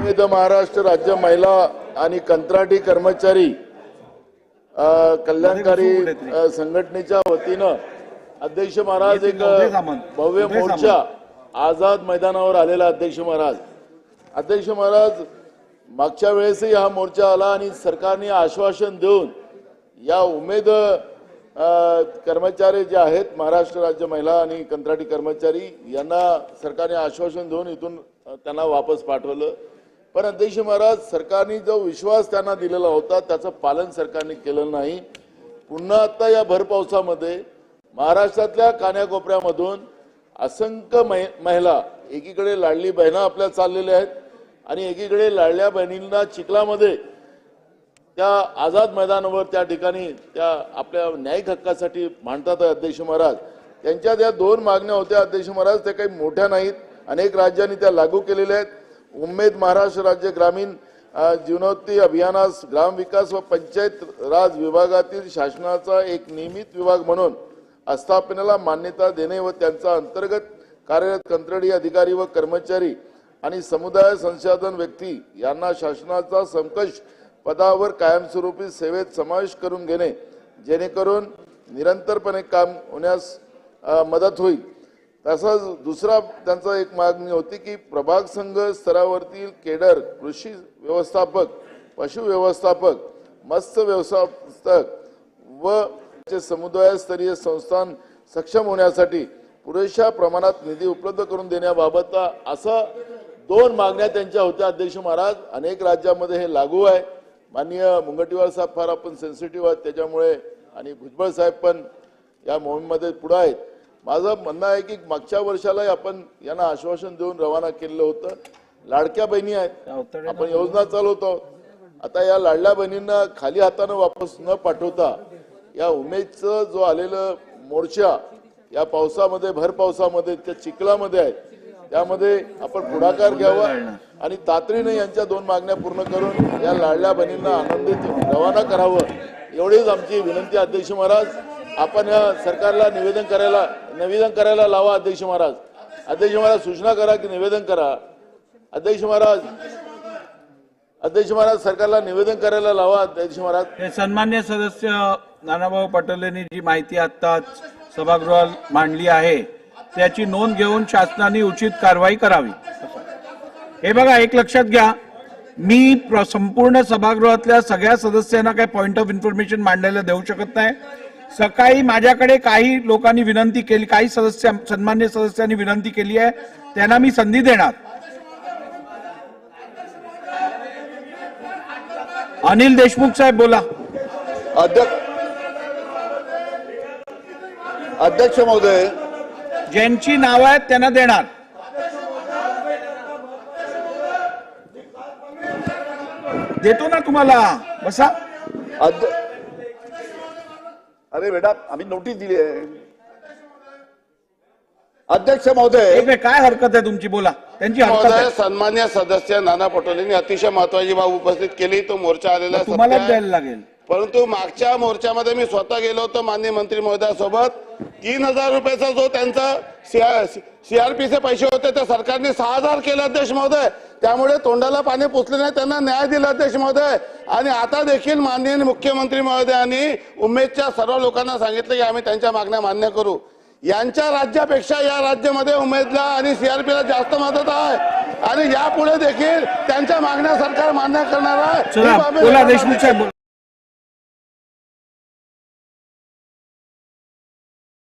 विविध महाराष्ट्र राज्य महिला आणि कंत्राटी कर्मचारी कल्याणकारी संघटनेच्या वतीनं अध्यक्ष महाराज एक? भव्य मोर्चा आझाद मैदानावर आलेला अध्यक्ष महाराज. अध्यक्ष महाराज मागच्या वेळेसही हा मोर्चा आला आणि सरकारने आश्वासन देऊन या उमेद कर्मचारी जे आहेत महाराष्ट्र राज्य महिला आणि कंत्राटी कर्मचारी यांना सरकारने आश्वासन देऊन इथून त्यांना वापस पाठवलं. पण अध्यक्ष महाराज सरकारने जो विश्वास त्यांना दिलेला होता त्याचं पालन सरकारने केलं नाही. पुन्हा आता या भर पावसामध्ये महाराष्ट्रातल्या कान्याकोपऱ्यामधून असंख्य मै- महिला एकीकडे लाडली बहिणं आपल्या चाललेल्या आहेत आणि एकीकडे लाडल्या बहिणींना चिखलामध्ये त्या आझाद मैदानावर त्या ठिकाणी त्या आपल्या न्यायिक हक्कासाठी मांडतात अध्यक्ष महाराज. त्यांच्या त्या दोन मागण्या होत्या. अध्यक्ष महाराज त्या काही मोठ्या नाहीत. अनेक राज्यांनी त्या लागू केलेल्या आहेत. उमेद महाराष्ट्र राज्य ग्रामीण जीवनोत्ती अभियानास अभियानास ग्रामविकास व पंचायत राज विभागातील शासनाचा एक नियमित विभाग म्हणून आस्थापनेला मान्यता देणे व त्यांचा अंतर्गत कार्यरत कंत्राटी अधिकारी व कर्मचारी आणि समुदाय संसाधन व्यक्ती यांना शासनाचा समकक्ष पदावर कायमस्वरूपी सेवेत समावेश करून घेणे जेणेकरून निरंतरपणे काम होण्यास मदत होईल. तसंच दुसरा त्यांचा एक मागणी होती की प्रभाग संघ स्तरावरतील केडर कृषी व्यवस्थापक पशु व्यवस्थापक मत्स्य व्यवस्थापक व चे समुदायस्तरीय संस्थान सक्षम होण्यासाठी पुरेशा प्रमाणात निधी उपलब्ध करून देण्याबाबत असं दोन मागण्या त्यांच्या होत्या. अध्यक्ष महाराज अनेक राज्यामध्ये हे लागू आहे. माननीय मुंगटीवार साहेब फार आपण सेन्सिटिव्ह आहेत त्याच्यामुळे आणि भुजबळ साहेब पण या मोहिमेमध्ये पुढे आहेत. माझं म्हणणं आहे की मागच्या वर्षालाही आपण यांना आश्वासन देऊन रवाना केलेलं होतं. लाडक्या बहिणी आहेत. आपण योजना चालवतो. आता या लाडल्या बहिणींना खाली हातानं वापस न पाठवता या उमेदचं जो आलेलं मोर्चा या पावसामध्ये भर पावसामध्ये त्या चिखलामध्ये आहे त्यामध्ये आपण पुढाकार घ्यावा आणि तातडीने यांच्या दोन मागण्या पूर्ण करून या लाडल्या बहिणींना आनंदित रवाना करावं. एवढीच आमची विनंती अध्यक्ष महाराज आपण या सरकारला निवेदन करायला निवेदन करायला लावा अध्यक्ष महाराज. अध्यक्ष महाराज सूचना करा की निवेदन करा. अध्यक्ष महाराज अध्यक्ष महाराज सरकारला निवेदन करायला लावा अध्यक्ष महाराज. हे सन्मान्य सदस्य नानाभाऊ पटोलेंनी जी माहिती आत्ताच सभागृहात मांडली आहे त्याची नोंद घेऊन शासनाने उचित कारवाई करावी. हे बघा एक लक्षात घ्या. मी प्र- संपूर्ण सभागृहातल्या सगळ्या सदस्यांना काही पॉइंट ऑफ इन्फॉर्मेशन मांडायला देऊ शकत नाही. सकाळी माझ्याकडे काही लोकांनी विनंती केली काही सदस्य सन्मान्य सदस्यांनी विनंती केली आहे त्यांना मी संधी देणार. अनिल देशमुख साहेब बोला. अध्यक्ष अध्यक्ष महोदय. ज्यांची नावं आहेत त्यांना देणार. देतो ना तुम्हाला. बसा. अरे बेटा आम्ही नोटीस दिली आहे. अध्यक्ष महोदय. एक मिनिट, काय हरकत आहे तुमची? बोला. त्यांची हरकत महोदय आहे. सन्मान्य सदस्य नाना पटोलेंनी अतिशय महत्वाची बाब उपस्थित केली. तो मोर्चा आलेला मग सत्य तुम्हालाच आहे. द्यायला लागेल. परंतु मागच्या मोर्चामध्ये मी स्वतः गेलो होतो माननीय मंत्री महोदयासोबत. तीन हजार रुपयाचा जो त्यांचा सीआरपीचे पैसे होते ते सरकारने सहा हजार केले अध्यक्ष महोदय. त्यामुळे तोंडाला पाणी पुसले नाही. त्यांना न्याय दिला अध्यक्ष महोदय. आणि आता देखील माननीय मुख्यमंत्री महोदयांनी उमेदच्या सर्व लोकांना सांगितलं की आम्ही त्यांच्या मागण्या मान्य करू. यांच्या राज्यापेक्षा या राज्यामध्ये उमेदला आणि सीआरपीला जास्त मदत आहे. आणि यापुढे देखील त्यांच्या मागण्या सरकार मान्य करणार आहे.